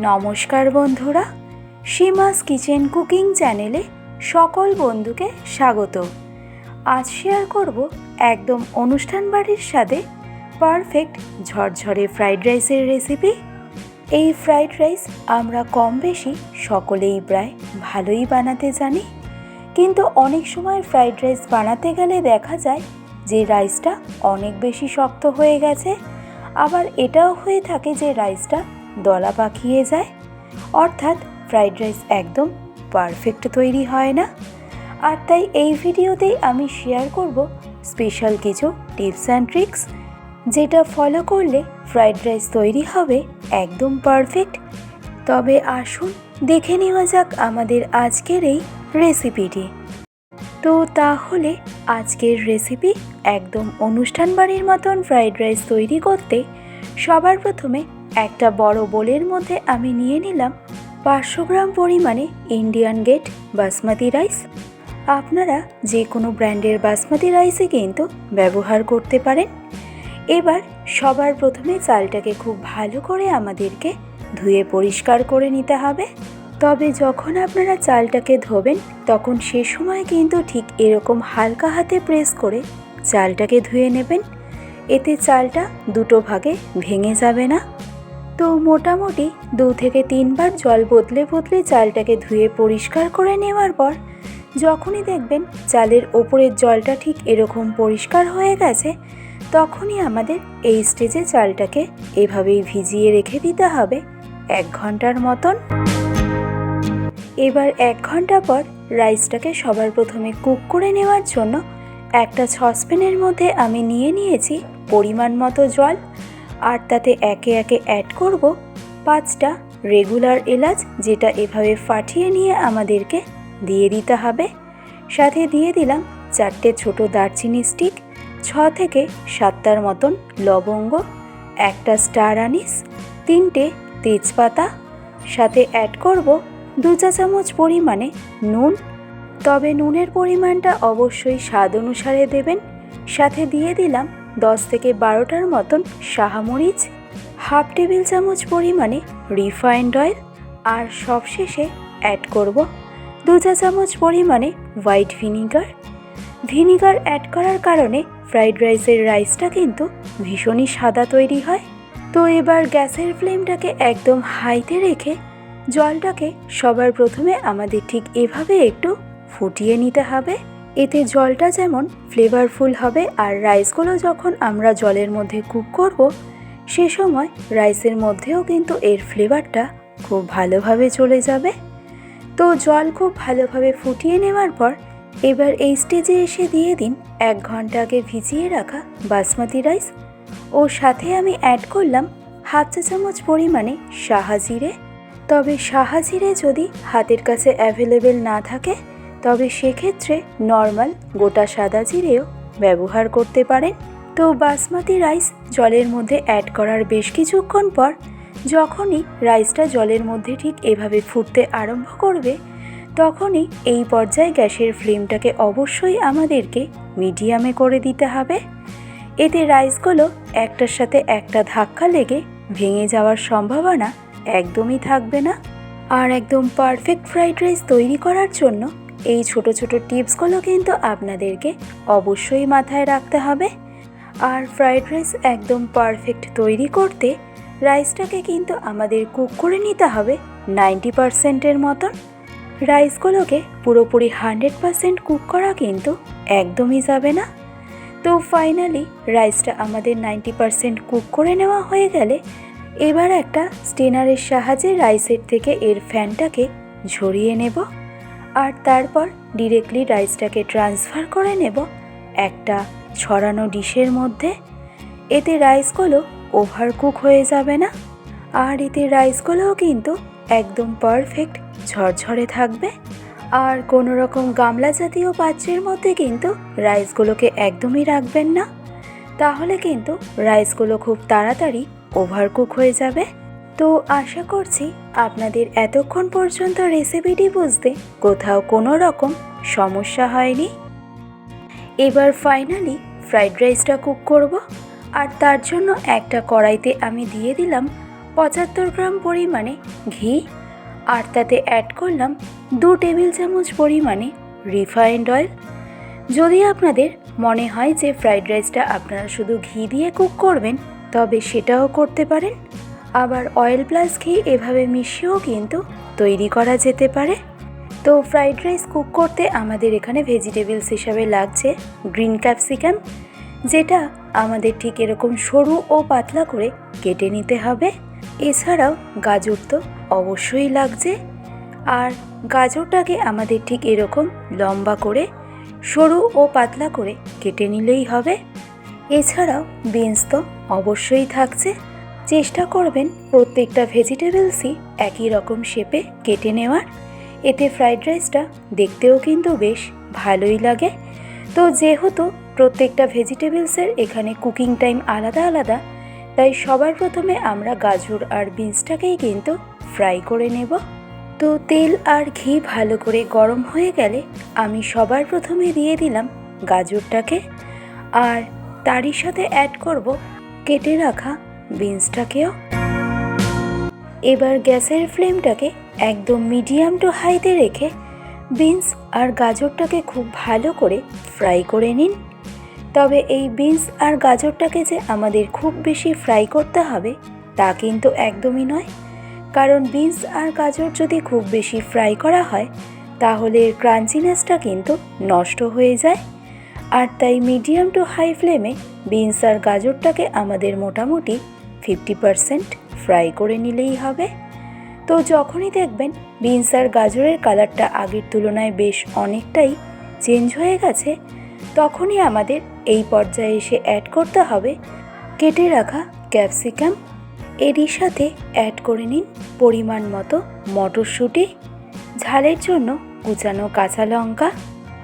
নমস্কার বন্ধুরা, সীমাস kitchen cooking চ্যানেলে সকল বন্ধুকে স্বাগত। আজ শেয়ার করব একদম অনুষ্ঠান বাড়ির সাথে পারফেক্ট ঝরঝরে ফ্রাইড রাইসের রেসিপি এই ফ্রাইড রাইস আমরা কম বেশি সকলেই প্রায় ভালোই বানাতে জানি। কিন্তু অনেক সময় ফ্রাইড রাইস বানাতে গেলে দেখা যায় যে রাইসটা অনেক বেশি শক্ত হয়ে গেছে। আবার এটাও হয়ে থাকে যে রাইসটা দলা পাকিয়ে যায়। অর্থাৎ ফ্রাইড রাইস একদম পারফেক্ট তৈরি হয় না। আর তাই এই ভিডিওতেই আমি শেয়ার করব স্পেশাল কিছু টিপস অ্যান্ড ট্রিক্স যেটা ফলো করলে ফ্রাইড রাইস তৈরি হবে একদম পারফেক্ট তবে আসুন দেখে নেওয়া যাক আমাদের আজকের এই রেসিপিটি তো তাহলে আজকের রেসিপি একদম অনুষ্ঠান বাড়ির মতন ফ্রাইড রাইস তৈরি করতে সবার প্রথমে একটা বড় বোলের মধ্যে আমি নিয়ে নিলাম পাঁচশো গ্রাম পরিমাণে ইন্ডিয়ান গেট বাসমতি রাইস। আপনারা যে কোনো ব্র্যান্ডের বাসমতি রাইসে কিন্তু ব্যবহার করতে পারেন। এবার সবার প্রথমে চালটাকে খুব ভালো করে আমাদেরকে ধুয়ে পরিষ্কার করে নিতে হবে। তবে যখন আপনারা চালটাকে ধোবেন, তখন সে সময় কিন্তু ঠিক এরকম হালকা হাতে প্রেস করে চালটাকে ধুয়ে নেবেন। এতে চালটা দুটো ভাগে ভেঙে যাবে না। তো মোটামুটি দু থেকে তিনবার জল বদলে বদলে চালটাকে ধুয়ে পরিষ্কার করে নেওয়ার পর, যখনই দেখবেন চালের ওপরের জলটা ঠিক এরকম পরিষ্কার হয়ে গেছে, তখনই আমাদের এই স্টেজে চালটাকে এভাবেই ভিজিয়ে রেখে দিতে হবে এক ঘণ্টার মতন। এবার এক ঘণ্টা পর রাইসটাকে সবার প্রথমে কুক করে নেওয়ার জন্য একটা সসপ্যানের মধ্যে আমি নিয়ে নিয়েছি পরিমাণ মতো জল আর তাতে একে একে অ্যাড করব পাঁচটা রেগুলার এলাচ যেটা এভাবে ফাটিয়ে নিয়ে আমাদেরকে দিয়ে দিতে হবে। সাথে দিয়ে দিলাম চারটে ছোট দারচিনি স্টিক ছ থেকে সাতটার মতন লবঙ্গ, একটা স্টার আনিস তিনটে তেজপাতা। সাথে অ্যাড করব দু চা চামচ পরিমাণে নুন। তবে নুনের পরিমাণটা অবশ্যই স্বাদ অনুসারে দেবেন। সাথে দিয়ে দিলাম দশ থেকে বারোটার মতন সাহামরিচ হাফ টেবিল চামচ পরিমাণে রিফাইন্ড অয়েল আর সবশেষে অ্যাড করব দু চা চামচ পরিমাণে হোয়াইট ভিনিগার। ভিনিগার অ্যাড করার কারণে ফ্রাইড রাইসের রাইসটা কিন্তু ভীষণই সাদা তৈরি হয়। তো এবার গ্যাসের ফ্লেমটাকে একদম হাইতে রেখে জলটাকে সবার প্রথমে আমাদের ঠিক এভাবে একটু ফুটিয়ে নিতে হবে। এতে জলটা যেমন ফ্লেভারফুল হবে আর রাইসগুলো যখন আমরা জলের মধ্যে কুক করব, সে সময় রাইসের মধ্যেও কিন্তু এর ফ্লেভারটা খুব ভালোভাবে চলে যাবে। তো জল খুব ভালোভাবে ফুটিয়ে নেওয়ার পর এবার এই স্টেজে এসে দিয়ে দিন এক ঘণ্টা আগে ভিজিয়ে রাখা বাসমতি রাইস ও সাথে আমি অ্যাড করলাম হাফ চা চামচ পরিমাণে সাহাজিরে তবে সাহাজিরে যদি হাতের কাছে অ্যাভেলেবেল না থাকে তবে সেক্ষেত্রে নর্মাল গোটা সাদা জিরেও ব্যবহার করতে পারেন। তো বাসমতি রাইস জলের মধ্যে অ্যাড করার বেশ কিছুক্ষণ পর যখনই রাইসটা জলের মধ্যে ঠিক এভাবে ফুটতে আরম্ভ করবে, তখনই এই পর্যায়ে গ্যাসের ফ্লেমটাকে অবশ্যই আমাদেরকে মিডিয়ামে করে দিতে হবে। এতে রাইসগুলো একটার সাথে একটা ধাক্কা লেগে ভেঙে যাওয়ার সম্ভাবনা একদমই থাকবে না। আর একদম পারফেক্ট ফ্রাইড রাইস তৈরি করার জন্য এই ছোট ছোট টিপসগুলো কিন্তু আপনাদেরকে অবশ্যই মাথায় রাখতে হবে। আর ফ্রাইড রাইস একদম পারফেক্ট তৈরি করতে রাইসটাকে কিন্তু আমাদের কুক করে নিতে হবে নাইনটি পারসেন্টের মতন। রাইসগুলোকে পুরোপুরি হান্ড্রেড পারসেন্ট কুক করা কিন্তু একদমই যাবে না। তো ফাইনালি রাইসটা আমাদের নাইনটি পারসেন্ট কুক করে নেওয়া হয়ে গেলে এবার একটা স্টেনারের সাহায্যে রাইসের থেকে এর ফ্যানটাকে ঝরিয়ে নেব। আর তারপর ডিরেক্টলি রাইসটাকে ট্রান্সফার করে নেব একটা ছড়ানো ডিশের মধ্যে। এতে রাইসগুলো ওভার কুক হয়ে যাবে না। আর এতে রাইসগুলোও কিন্তু একদম পারফেক্ট ঝরঝরে থাকবে। আর কোনো রকম গামলা জাতীয় পাত্রের মধ্যে কিন্তু রাইসগুলোকে একদমই রাখবেন না। তাহলে কিন্তু রাইসগুলো খুব তাড়াতাড়ি ওভারকুক হয়ে যাবে। তো আশা করছি আপনাদের এতক্ষণ পর্যন্ত রেসিপিটি বুঝতে কোথাও কোনো রকম সমস্যা হয়নি। এবার ফাইনালি ফ্রাইড রাইসটা কুক করব। আর তার জন্য একটা কড়াইতে আমি দিয়ে দিলাম পঁচাত্তর গ্রাম পরিমাণে ঘি। আর তাতে অ্যাড করলাম দু টেবিল চামচ পরিমাণে রিফাইন্ড অয়েল যদি আপনাদের মনে হয় যে ফ্রাইড রাইসটা আপনারা শুধু ঘি দিয়ে কুক করবেন, তবে সেটাও করতে পারেন। আবার অয়েল প্লাস ঘি এভাবে মিশিয়েও কিন্তু তৈরি করা যেতে পারে। তো ফ্রাইড রাইস কুক করতে আমাদের এখানে ভেজিটেবলস হিসাবে লাগছে গ্রিন ক্যাপসিকাম যেটা আমাদের ঠিক এরকম সরু ও পাতলা করে কেটে নিতে হবে। এছাড়াও গাজর তো অবশ্যই লাগছে। আর গাজরটাকে আমাদের ঠিক এরকম লম্বা করে, সরু ও পাতলা করে কেটে নিলেই হবে। এছাড়াও বিনস তো অবশ্যই থাকছে। চেষ্টা করবেন প্রত্যেকটা ভেজিটেবলসই একই রকম শেপে কেটে নেওয়ার। এতে ফ্রাইড রাইসটা দেখতেও কিন্তু বেশ ভালোই লাগে। তো যেহেতু প্রত্যেকটা ভেজিটেবলসের এখানে কুকিং টাইম আলাদা আলাদা, তাই সবার প্রথমে আমরা গাজর আর বিনসটাকেই কিন্তু ফ্রাই করে নেব। তো তেল আর ঘি ভালো করে গরম হয়ে গেলে আমি সবার প্রথমে দিয়ে দিলাম গাজরটাকে। আর তারই সাথে অ্যাড করব কেটে রাখা বিনসটাকেও। এবার গ্যাসের ফ্লেমটাকে একদম মিডিয়াম টু হাইতে রেখে বিনস আর গাজরটাকে খুব ভালো করে ফ্রাই করে নিন। তবে এই বিনস আর গাজরটাকে যে আমাদের খুব বেশি ফ্রাই করতে হবে তা কিন্তু একদমই নয়। কারণ বিনস আর গাজর যদি খুব বেশি ফ্রাই করা হয়, তাহলে এর ক্রাঞ্চিনেসটা কিন্তু নষ্ট হয়ে যায়। আর তাই মিডিয়াম টু হাই ফ্লেমে বিনস আর গাজরটাকে আমাদের মোটামুটি ফিফটি পারসেন্ট ফ্রাই করে নিলেই হবে। তো যখনই দেখবেন বিনস আর গাজরের কালারটা আগের তুলনায় বেশ অনেকটাই চেঞ্জ হয়ে গেছে, তখনই আমাদের এই পর্যায়ে এসে অ্যাড করতে হবে কেটে রাখা ক্যাপসিকাম এরই সাথে অ্যাড করে নিন পরিমাণ মতো মটরশুঁটি, ঝালের জন্য কুচানো কাঁচা লঙ্কা,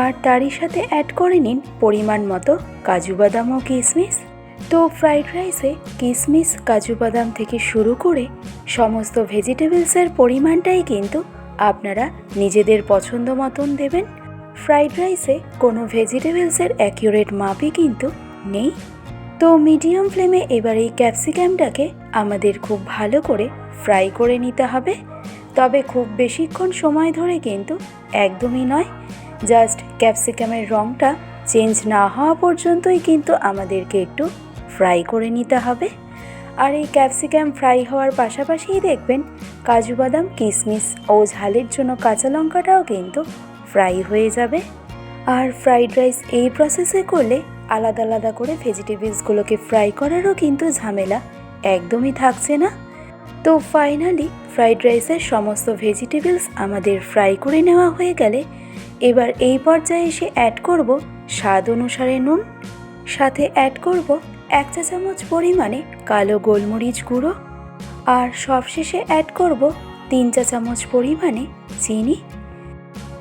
আর তারই সাথে অ্যাড করে নিন পরিমাণ মতো কাজু বাদাম ও কিশমিশ তো ফ্রাইড রাইসে কিশমিশ কাজু বাদাম থেকে শুরু করে সমস্ত ভেজিটেবলসের পরিমাণটাই কিন্তু আপনারা নিজেদের পছন্দ মতন দেবেন। ফ্রাইড রাইসে কোনো ভেজিটেবলসের অ্যাকিউরেট মাপই কিন্তু নেই। তো মিডিয়াম ফ্লেমে এবার এই ক্যাপসিকামটাকে আমাদের খুব ভালো করে ফ্রাই করে নিতে হবে। তবে খুব বেশিক্ষণ সময় ধরে কিন্তু একদমই নয়। জাস্ট ক্যাপসিকামের রঙটা চেঞ্জ না হওয়া পর্যন্তই কিন্তু আমাদেরকে একটু ফ্রাই করে নিতে হবে। আর এই ক্যাপসিকাম ফ্রাই হওয়ার পাশাপাশিই দেখবেন কাজু বাদাম কিশমিশ ও ঝালের জন্য কাঁচা লঙ্কাটাও কিন্তু ফ্রাই হয়ে যাবে। আর ফ্রাইড রাইস এই প্রসেসে করলে আলাদা আলাদা করে ভেজিটেবলসগুলোকে ফ্রাই করারও কিন্তু ঝামেলা একদমই থাকছে না। তো ফাইনালি ফ্রাইড রাইসের সমস্ত ভেজিটেবলস আমাদের ফ্রাই করে নেওয়া হয়ে গেলে এবার এই পর্যায়ে এসে অ্যাড করব স্বাদ অনুসারে নুন, সাথে অ্যাড করব এক চা চামচ পরিমাণে কালো গোলমরিচ গুঁড়ো আর সবশেষে অ্যাড করব তিন চা চামচ পরিমাণে চিনি।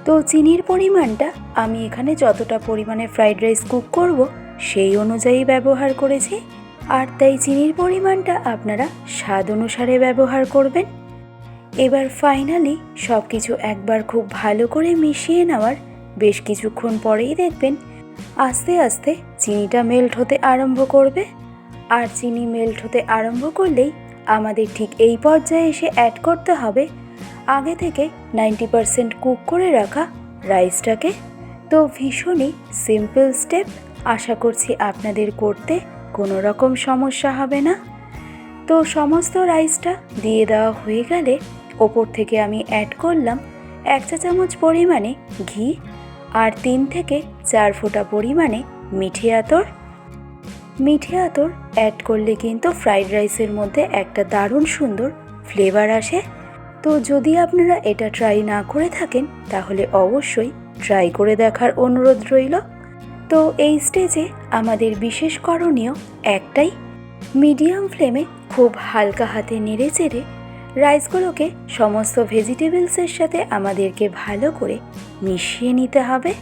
তো চিনির পরিমাণটা আমি এখানে যতটা পরিমাণে ফ্রাইড রাইস কুক করব সেই অনুযায়ী ব্যবহার করেছি। আর তাই চিনির পরিমাণটা আপনারা স্বাদ অনুসারে ব্যবহার করবেন। এবার ফাইনালি সব কিছু একবার খুব ভালো করে মিশিয়ে নেওয়ার বেশ কিছুক্ষণ পরেই দেখবেন আস্তে আস্তে চিনিটা মেল্ট হতে আরম্ভ করবে। আর চিনি মেল্ট হতে আরম্ভ করলেই আমাদের ঠিক এই পর্যায়ে এসে অ্যাড করতে হবে আগে থেকে নাইনটি পারসেন্ট কুক করে রাখা রাইসটাকে তো ভীষণই সিম্পল স্টেপ আশা করছি আপনাদের করতে কোনো রকম সমস্যা হবে না। তো সমস্ত রাইসটা দিয়ে দেওয়া হয়ে গেলে ওপর থেকে আমি অ্যাড করলাম এক চা চামচ পরিমাণে ঘি আর তিন থেকে চার ফোঁটা পরিমাণে মিঠে আতর। মিঠে আতর অ্যাড করলে কিন্তু ফ্রাইড রাইসের মধ্যে একটা দারুণ সুন্দর ফ্লেভার আসে। তো যদি আপনারা এটা ট্রাই না করে থাকেন, তাহলে অবশ্যই ট্রাই করে দেখার অনুরোধ রইল। তো এই স্টেজে আমাদের বিশেষ করণীয় একটাই মিডিয়াম ফ্লেমে খুব হালকা হাতে নেড়ে চেড়ে রাইসগুলোকে সমস্ত ভেজিটেবলসের সাথে আমাদেরকে ভালো করে মিশিয়ে নিতে হবে।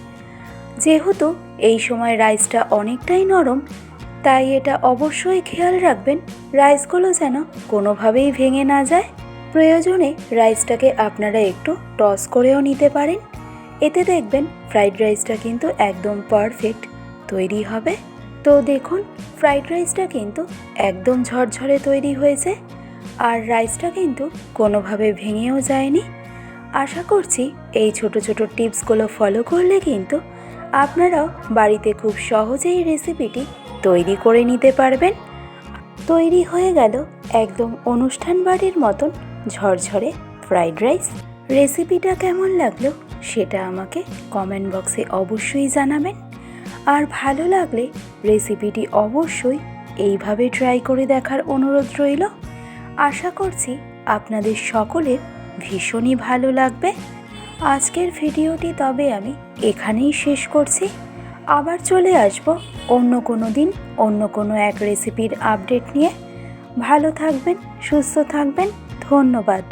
যেহেতু এই সময় রাইসটা অনেকটাই নরম, তাই এটা অবশ্যই খেয়াল রাখবেন রাইসগুলো যেন কোনোভাবেই ভেঙে না যায়। প্রয়োজনে রাইসটাকে আপনারা একটু টস করেও নিতে পারেন। এতে দেখবেন ফ্রাইড রাইসটা কিন্তু একদম পারফেক্ট তৈরি হবে। তো দেখুন, ফ্রাইড রাইসটা কিন্তু একদম ঝরঝরে তৈরি হয়েছে। আর রাইসটা কিন্তু কোনোভাবে ভেঙেও যায়নি। আশা করছি এই ছোট ছোট টিপসগুলো ফলো করলে কিন্তু আপনারাও বাড়িতে খুব সহজেই রেসিপিটি তৈরি করে নিতে পারবেন। তৈরি হয়ে গেল একদম অনুষ্ঠান বাড়ির মতন ঝরঝরে ফ্রাইড রাইস। রেসিপিটা কেমন লাগল সেটা আমাকে কমেন্ট বক্সে অবশ্যই জানাবেন। আর ভালো লাগলে রেসিপিটি অবশ্যই এইভাবে ট্রাই করে দেখার অনুরোধ রইল। আশা করছি আপনাদের সকলের ভীষণই ভালো লাগবে। আজকের ভিডিওটি তবে আমি এখানেই শেষ করছি। আবার চলে আসব অন্য কোনো দিন, অন্য কোনো এক রেসিপির আপডেট নিয়ে। ভালো থাকবেন, সুস্থ থাকবেন, ধন্যবাদ।